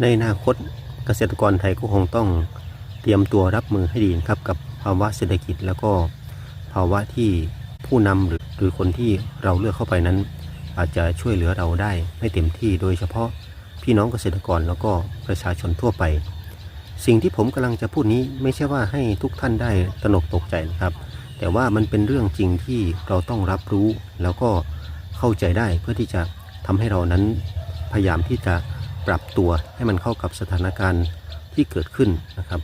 ในอนาคตเกษตรกรไทยก็คงต้องเตรียมตัวรับมือให้ดีนะครับกับภาวะเศรษฐกิจแล้วก็ภาวะที่ผู้นำหรือหรือคนที่เราเลือกเข้าไปนั้น อาจจะช่วยเหลือเราได้ไม่เต็มที่โดยเฉพาะพี่น้องเกษตรกรแล้วก็ประชาชนทั่วไป สิ่งที่ผมกำลังจะพูดนี้ไม่ใช่ว่าให้ทุกท่านได้ตนกตกใจนะครับ แต่ว่ามันเป็นเรื่องจริงที่เราต้องรับรู้แล้วก็เข้าใจได้เพื่อที่จะทำให้เรานั้นพยายามที่จะ ปรับตัวให้มันเข้ากับสถานการณ์ที่เกิดขึ้นนะครับ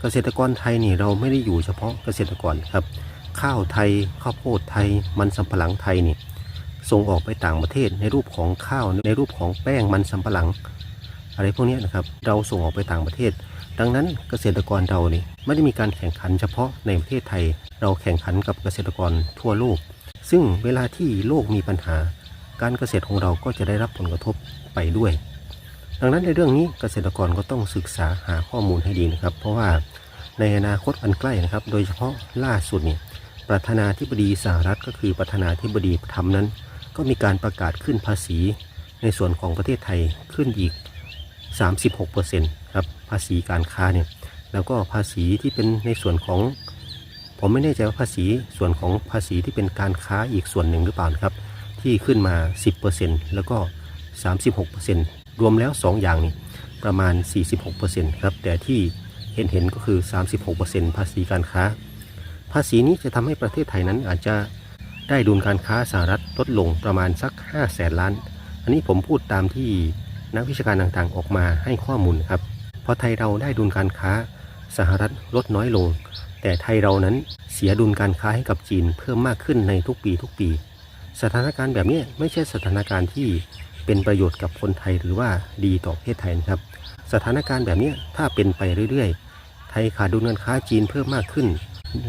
เกษตรกรไทยนี่เราไม่ได้อยู่เฉพาะเกษตรกรครับ ข้าวไทยข้าวโพดไทย มันสำปะหลังไทยนี่ส่งออกไปต่างประเทศในรูปของข้าวในรูปของแป้งมันสำปะหลัง อะไรพวกนี้นะครับเราส่งออกไปต่างประเทศ ดังนั้นเกษตรกรเรานี่ไม่ได้มีการแข่งขันเฉพาะในประเทศไทย เราแข่งขันกับเกษตรกรทั่วโลก ซึ่งเวลาที่โลกมีปัญหา การเกษตรของเราก็จะได้รับผลกระทบไปด้วย ดังนั้นในเรื่องนี้เกษตรกรก็ต้องศึกษาหาข้อมูลให้ดีนะครับ เพราะว่าในอนาคตอันใกล้นะครับ โดยเฉพาะล่าสุดเนี่ยประธานาธิบดีสหรัฐก็คือประธานาธิบดีทรัมนั้น ก็มีการประกาศขึ้นภาษีในส่วนของประเทศไทยขึ้นอีก 36%ครับภาษีการค้าเนี่ยแล้วก็ภาษีที่เป็นในส่วนของ ผมไม่แน่ใจว่าภาษีส่วนของภาษีที่เป็นการค้าอีกส่วนหนึ่งหรือเปล่าครับ ที่ขึ้นมา 10%แล้วก็ 36% รวมแล้ว 2 อย่างนี่ประมาณ 46%ครับ แต่ที่เห็นเห็นก็คือ 36%ภาษีการค้า ภาษีนี้จะทำให้ประเทศไทยนั้นอาจจะได้ดุลการค้าสหรัฐลดลงประมาณสัก5แสนล้าน อันนี้ผมพูดตามที่นักวิชาการต่างๆ ออกมาให้ข้อมูลครับเพราะไทยเราได้ดุลการค้าสหรัฐลดน้อยลง แต่ไทยเรานั้นเสียดุลการค้าให้กับจีนเพิ่มมากขึ้นในทุกปีทุกปี สถานการณ์แบบนี้ไม่ใช่สถานการณ์ที่ เป็นประโยชน์กับคนไทยหรือว่าดีต่อประเทศไทยนะครับ สถานการณ์แบบนี้ถ้าเป็นไปเรื่อยๆ ไทยขาดดุลการค้าจีนเพิ่มมากขึ้น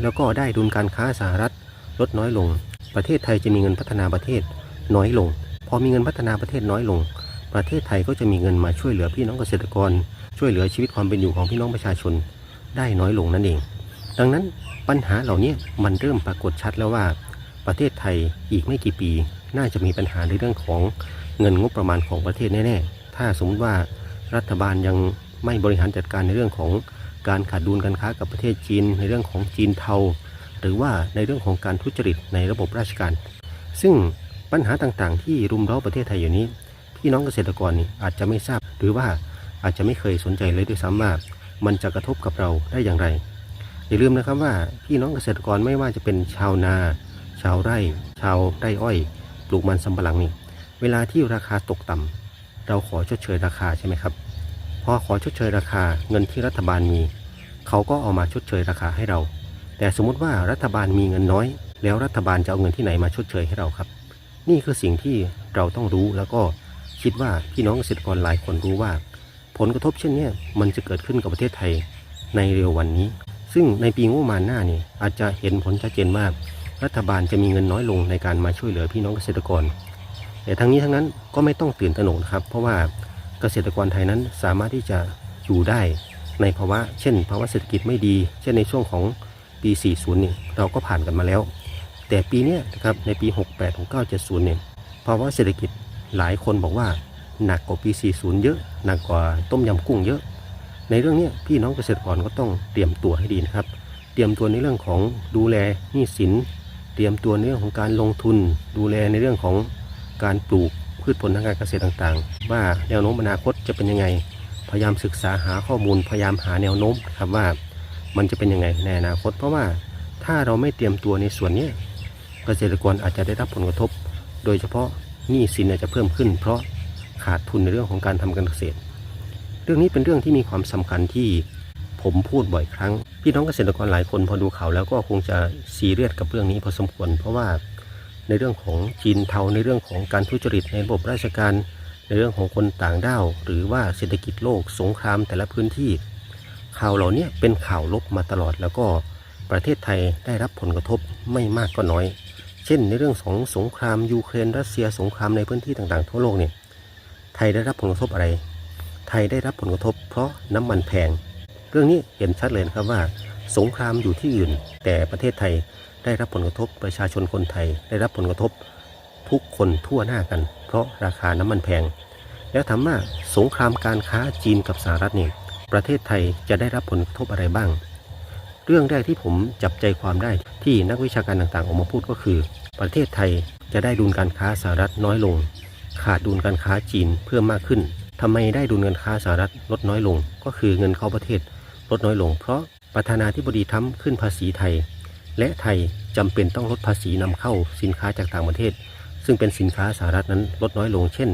แล้วก็ได้ดุลการค้าสหรัฐลดน้อยลง ประเทศไทยจะมีเงินพัฒนาประเทศน้อยลง พอมีเงินพัฒนาประเทศน้อยลง ประเทศไทยก็จะมีเงินมาช่วยเหลือพี่น้องเกษตรกร ช่วยเหลือชีวิตความเป็นอยู่ของพี่น้องประชาชน ได้น้อยลงนั่นเอง ดังนั้นปัญหาเหล่านี้มันเริ่มปรากฏชัดแล้วว่า ประเทศไทยอีกไม่กี่ปี น่าจะมีปัญหาในเรื่องของ เงินงบประมาณของประเทศแน่ๆ ถ้าสมมติว่ารัฐบาลยังไม่บริหารจัดการในเรื่องของการขาดดุลการค้ากับประเทศจีน ในเรื่องของจีนเทา หรือว่าในเรื่องของการทุจริตในระบบราชการ ซึ่งปัญหาต่างๆ ที่รุมเร้าประเทศไทยอยู่นี้ พี่น้องเกษตรกรนี่อาจจะไม่ทราบหรือว่าอาจจะไม่เคยสนใจเลยด้วยซ้ำว่ามันจะกระทบกับเราได้อย่างไร อย่าลืมนะครับว่าพี่น้องเกษตรกรไม่ว่าจะเป็นชาวนา ชาวไร่ ชาวไร่อ้อย ปลูกมันสำปะหลังนี่ เวลาที่ราคาตกต่ำเราขอชดเชยราคาใช่ไหมครับพอขอชดเชยราคาเงินที่รัฐบาลมี เขาก็เอามาชดเชยราคาให้เรา แต่สมมุติว่ารัฐบาลมีเงินน้อย แล้วรัฐบาลจะเอาเงินที่ไหนมาชดเชยให้เราครับ นี่คือสิ่งที่เราต้องรู้แล้วก็คิดว่าพี่น้องเกษตรกรหลายคนรู้ว่า ผลกระทบเช่นนี้มันจะเกิดขึ้นกับประเทศไทยในเร็ววันนี้ ซึ่งในปีงบประมาณหน้านี่อาจจะเห็นผลชัดเจนว่ารัฐบาลจะมีเงินน้อยลงในการมาช่วยเหลือพี่น้องเกษตรกร แต่ทั้งนี้ทั้งนั้นก็ไม่ต้องตื่นตระหนกนะครับ เพราะว่าเกษตรกรไทยนั้นสามารถที่จะอยู่ได้ในภาวะ เช่น ภาวะเศรษฐกิจไม่ดี เช่นในช่วงของปี 40 นี่เราก็ผ่านกันมาแล้ว แต่ปีนี้นะครับในปี 68 69 70 เนี่ยภาวะเศรษฐกิจหลายคนบอกว่าหนักกว่าปี 40 เยอะ หนักกว่าต้มยำกุ้งเยอะ ในเรื่องนี้พี่น้องเกษตรกรก็ต้องเตรียมตัวให้ดีนะครับ เตรียมตัวในเรื่องของดูแลหนี้สิน เตรียมตัวในเรื่องของการลงทุน ดูแลในเรื่องของ การปลูกพืชผลทางการเกษตรต่างๆ ว่าแนวโน้มอนาคตจะเป็นยังไง พยายามศึกษาหาข้อมูล พยายามหาแนวโน้มครับว่ามันจะเป็นยังไงในอนาคต เพราะว่าถ้าเราไม่เตรียมตัวในส่วนนี้เกษตรกรอาจจะได้รับผลกระทบ โดยเฉพาะหนี้สินอาจจะเพิ่มขึ้น เพราะขาดทุนในเรื่องของการทำการเกษตร เรื่องนี้เป็นเรื่องที่มีความสำคัญที่ผมพูดบ่อยครั้ง พี่น้องเกษตรกรหลายคนพอดูข่าวแล้วก็คงจะซีเรียสกับเรื่องนี้พอสมควร เพราะว่า ในเรื่องของจีนเทาในเรื่องของการทุจริตในระบบราชการ ในเรื่องของคนต่างด้าว หรือว่าเศรษฐกิจโลกสงครามแต่ละพื้นที่ ข่าวเหล่านี้เป็นข่าวลบมาตลอดแล้วก็ประเทศไทยได้รับผลกระทบไม่มากก็น้อย เช่น ในเรื่องของสงครามยูเครนรัสเซียสงครามในพื้นที่ต่างๆ ทั่วโลกเนี่ยไทยได้รับผลกระทบอะไร ไทยได้รับผลกระทบ เพราะน้ำมันแพง เรื่องนี้เห็นชัดเลยนะครับว่า สงครามอยู่ที่อื่น แต่ประเทศไทย ได้รับผลกระทบประชาชนคนไทย ได้รับผลกระทบทุกคนทั่วหน้ากัน เพราะราคาน้ำมันแพง แล้วถามว่าสงครามการค้าจีนกับสหรัฐเนี่ยประเทศไทยจะได้รับผลกระทบอะไรบ้าง เรื่องแรกที่ผมจับใจความได้ที่นักวิชาการต่างๆ ออกมาพูดก็คือ ประเทศไทยจะได้ดุลการค้าสหรัฐน้อยลง ขาดดุลการค้าจีนเพิ่มมากขึ้นทำไมได้ดุลการค้าสหรัฐลดน้อยลง ก็คือเงินเข้าประเทศลดน้อยลง เพราะประธานาธิบดีทรัมขึ้นภาษีไทย และไทยจำเป็นต้องลดภาษีนำเข้าสินค้าจากต่างประเทศ ซึ่งเป็นสินค้าสหรัฐนั้นลดน้อยลงเช่น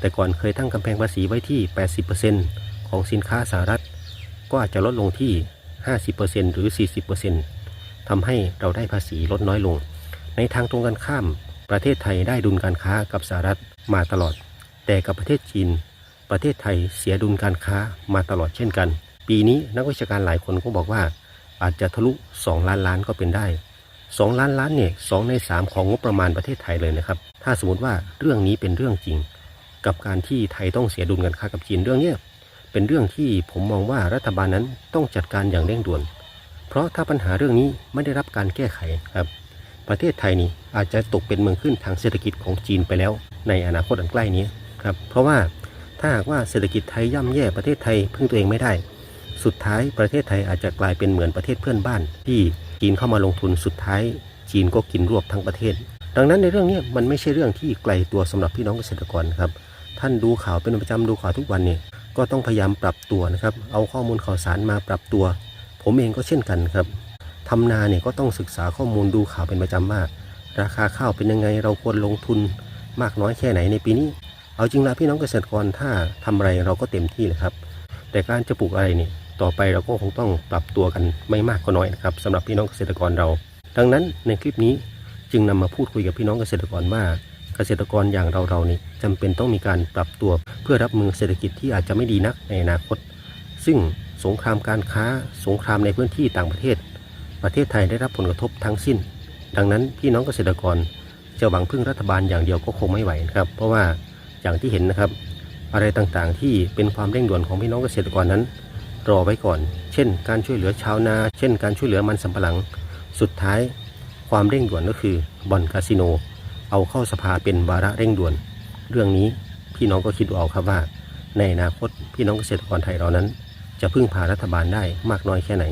แต่ก่อนเคยตั้งกำแพงภาษีไว้ที่ 80%ของสินค้าสหรัฐ ก็อาจจะลดลงที่ 50%หรือ 40%ทำให้เราได้ภาษีลดน้อยลง ในทางตรงกันข้าม ประเทศไทยได้ดุลการค้ากับสหรัฐมาตลอด แต่กับประเทศจีน ประเทศไทยเสียดุลการค้ามาตลอดเช่นกัน ปีนี้นักวิชาการหลายคนก็บอกว่า อาจจะทะลุ 2 ล้านล้านก็เป็นได้ 2 ล้านล้านเนี่ยสใน 3 ของงบประมาณประเทศไทยเลยนะครับ ถ้าสมมติว่าเรื่องนี้เป็นเรื่องจริง กับการที่ไทยต้องเสียดุลการค้ากับจีนเรื่องเนี้ยเป็นเรื่องที่ผมมองว่ารัฐบาลนั้นต้องจัดการอย่างเร่งด่วน เพราะถ้าปัญหาเรื่องนี้ไม่ได้รับการแก้ไขครับ ประเทศไทยนี่อาจจะตกเป็นเมืองขึ้นทางเศรษฐกิจของจีนไปแล้ว ในอนาคตอันใกล้นี้ครับ เพราะว่าถ้าหากว่าเศรษฐกิจไทยย่ำแย่ประเทศไทยพึ่งตัวเองไม่ได้ สุดท้ายประเทศไทยอาจจะกลายเป็นเหมือนประเทศเพื่อนบ้าน ที่จีนเข้ามาลงทุนสุดท้าย จีนก็กินรวบทั้งประเทศ ดังนั้นในเรื่องนี้มันไม่ใช่เรื่องที่ไกลตัวสำหรับพี่น้องเกษตรกรครับท่านดูข่าวเป็นประจำดูข่าวทุกวันเนี่ยก็ต้องพยายามปรับตัวนะครับเอาข้อมูลข่าวสารมาปรับตัว ผมเองก็เช่นกันครับทำนาเนี่ยก็ต้องศึกษาข้อมูลดูข่าวเป็นประจำว่าราคาข้าวเป็นยังไงเราควรลงทุนมากน้อยแค่ไหนในปีนี้ เอาจริงนะพี่น้องเกษตรกรถ้าทำอะไรเราก็เต็มที่นะครับ แต่การจะปลูกอะไรเนี่ย ต่อไปเราก็คงต้องปรับตัวกันไม่มากก็น้อยนะครับสำหรับพี่น้องเกษตรกรเรา ดังนั้นในคลิปนี้จึงนำมาพูดคุยกับพี่น้องเกษตรกรว่า เกษตรกรอย่างเราเรานี่จำเป็นต้องมีการปรับตัวเพื่อรับมือเศรษฐกิจที่อาจจะไม่ดีนักในอนาคต ซึ่งสงครามการค้า สงครามในพื้นที่ต่างประเทศ ประเทศไทยได้รับผลกระทบทั้งสิ้น ดังนั้นพี่น้องเกษตรกรจะหวังพึ่งรัฐบาลอย่างเดียวก็คงไม่ไหวนะครับ เพราะว่าอย่างที่เห็นนะครับ อะไรต่างๆที่เป็นความเร่งด่วนของพี่น้องเกษตรกรนั้น รอไว้ก่อน เช่น การช่วยเหลือชาวนา เช่น การช่วยเหลือมันสำปะหลัง สุดท้ายความเร่งด่วนก็คือบ่อนคาสิโน เอาเข้าสภาเป็นวาระเร่งด่วน เรื่องนี้พี่น้องก็คิดดูเอาครับว่า ในอนาคตพี่น้องเกษตรกรไทยเรานั้น จะพึ่งพารัฐบาลได้มากน้อยแค่ไหน